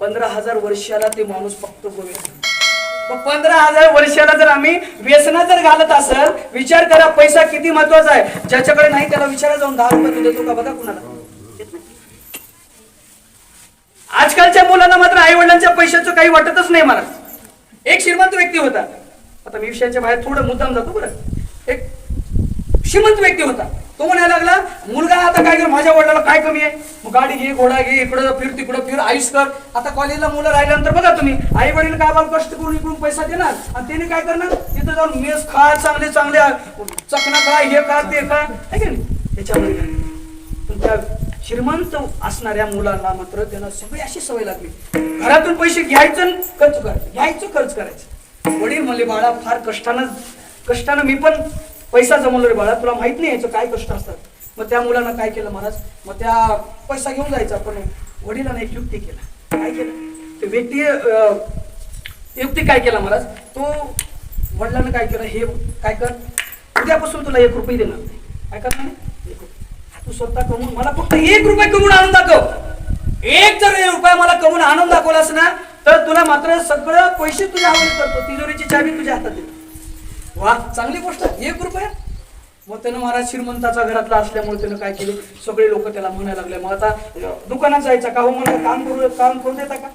पंधरा हजार वर्षाला ते माणूस फक्त गोव्यात मग पंधरा हजार वर्षाला जर आम्ही व्यसना जर घालत असेल विचार करा पैसा किती महत्त्वाचा आहे. ज्याच्याकडे नाही त्याला विचारा जाऊन दहा रुपये देतो का बघा कुणाला. आजकालच्या मुलांना मात्र आई वडिलांच्या पैशाचं काही वाटतच नाही मला. एक श्रीमंत व्यक्ती होता. आता मी विषयाच्या बाहेर थोडं मुद्दाम जातो बरं. एक श्रीमंत व्यक्ती होता. तो म्हणायला लागला मुलगा आता काय कर? माझ्या वडिलाला काय कमी आहे? मग गाडी घे घोडा घे इकडं फिर तिकडं फिर आयुष कर. आता कॉलेजला मुलं राहिल्यानंतर बघा तुम्ही आई वडील काय बाबा कष्ट करून इकडून पैसा देणार? आणि त्याने काय करणार? तिथं जाऊन मेस खा चांगले चांगले चकना खा हे खा ते खा. है की नाही? त्याच्यामध्ये पण त्या श्रीमंत असणाऱ्या मुलांना मात्र त्यांना सगळी अशी सवय लागली. घरातून पैसे घ्यायचं आणि खर्च करायचं. घ्यायचं खर्च करायचं. वडील म्हणले बाळा फार कष्टानं कष्टानं मी पण पैसा जमवलो रे बाळा तुला माहीत नाही याचं काय कष्ट असतात. मग त्या मुलानं काय केलं महाराज? मग त्या पैसा घेऊन जायचा पण वडिलांना एक युक्ती केला. काय केलं? ते व्यक्ती अं, युक्ती काय केला महाराज? तो वडिलांना काय केलं? हे काय कर उद्यापासून तुला एक रुपये देणार नाही. काय करणार नाही? एक रुपये. तू स्वतः कमवून मला फक्त एक रुपये कमवून आणून दाखव. एक जर रुपया मला कमवून आणून दाखवलास ना तर तुला मात्र सगळं पैसे तुझ्या हवाले करतो तिजोरीची चावी तुझ्या हातात देतो वा चांगली गोष्ट. आहे. एक रुपया? मग त्यानं महाराज श्रीमंताचा घरातला असल्यामुळे त्यानं काय केले? सगळे लोक त्याला म्हणायला लागले मग आता दुकानात जायचं का हो? मला काम करू काम करू देता का?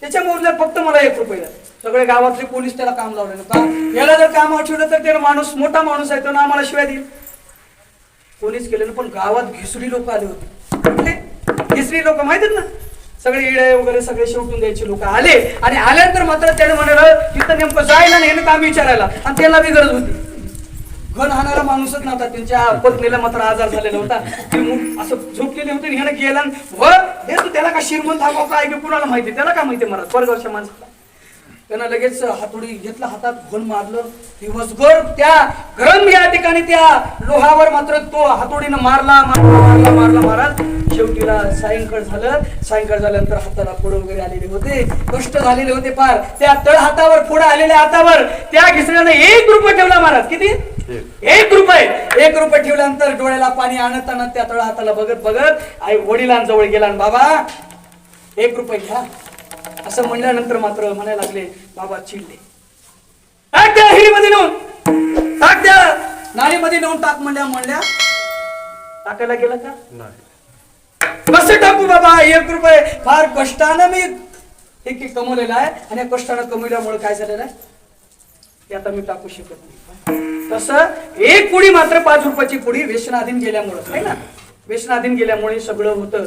त्याच्यामुळे फक्त मला एक रुपये द्या. सगळे गावातले पोलीस त्याला काम लावले का? याला जर काम आठवलं तर त्याला माणूस मोठा माणूस आहे तो ना आम्हाला शिवाय देईल. कोणीच केलेलं पण गावात घिसडी लोक आले होते. म्हणजे घिसडी लोक माहीत ना? सगळे इडे वगैरे सगळे शेवटून द्यायचे लोक. आले. आणि आल्यानंतर मात्र त्याने म्हणाल तिथं नेमकं जायला नाही काम विचारायला. आणि त्याला बी गरज होती. घन हाणारा माणूसच नव्हता. त्यांच्या पत्नीला मात्र आजार झालेला होता. ते असं झोपलेले होते ह्यानं गेला व हे तू त्याला का श्रीमंत हा काय की कुणाला माहिती? त्याला काय माहिती मला परगावच्या माणसाला. त्यानं लगेच हातोडी घेतला हातात घोल मारलं. दिवसभर त्या गरम या ठिकाणी त्या लोहावर मात्र तो हातोडीनं मारला मारला मारला मारला महाराज शेवटीला सायंकाळ झालं. सायंकाळ झाल्यानंतर हाताला फोड वगैरे आलेले होते. कष्ट झालेले होते फार. त्या तळ हातावर फोड आलेल्या हातावर त्या घिसण्याने एक रुपये ठेवला महाराज. किती? एक. रुपये. एक रुपये ठेवल्यानंतर डोळ्याला पाणी आणत आणत त्या तळ हाताला बघत बघत आई वडिलांजवळ गेला बाबा एक रुपये घ्या. असं म्हणल्यानंतर मात्र म्हणायला लागले बाबा चिडले. टाक हिरीमध्ये नेऊन. टाक त्या नालीमध्ये नेऊन टाक म्हणल्या म्हणल्या. टाकायला गेलं का? नाही. कसं टाकू बाबा एक रुपये. फार कष्टानं मी एक एक कमवलेलं आहे. आणि या कष्टानं कमवल्यामुळे काय झालेलं आहे? ते आता मी टाकू शकत नाही. तसं एक पुढी मात्र पाच रुपयाची पुढी व्यसनाधीन गेल्यामुळं आहे ना? व्यसनाधीन गेल्यामुळे सगळं होतं.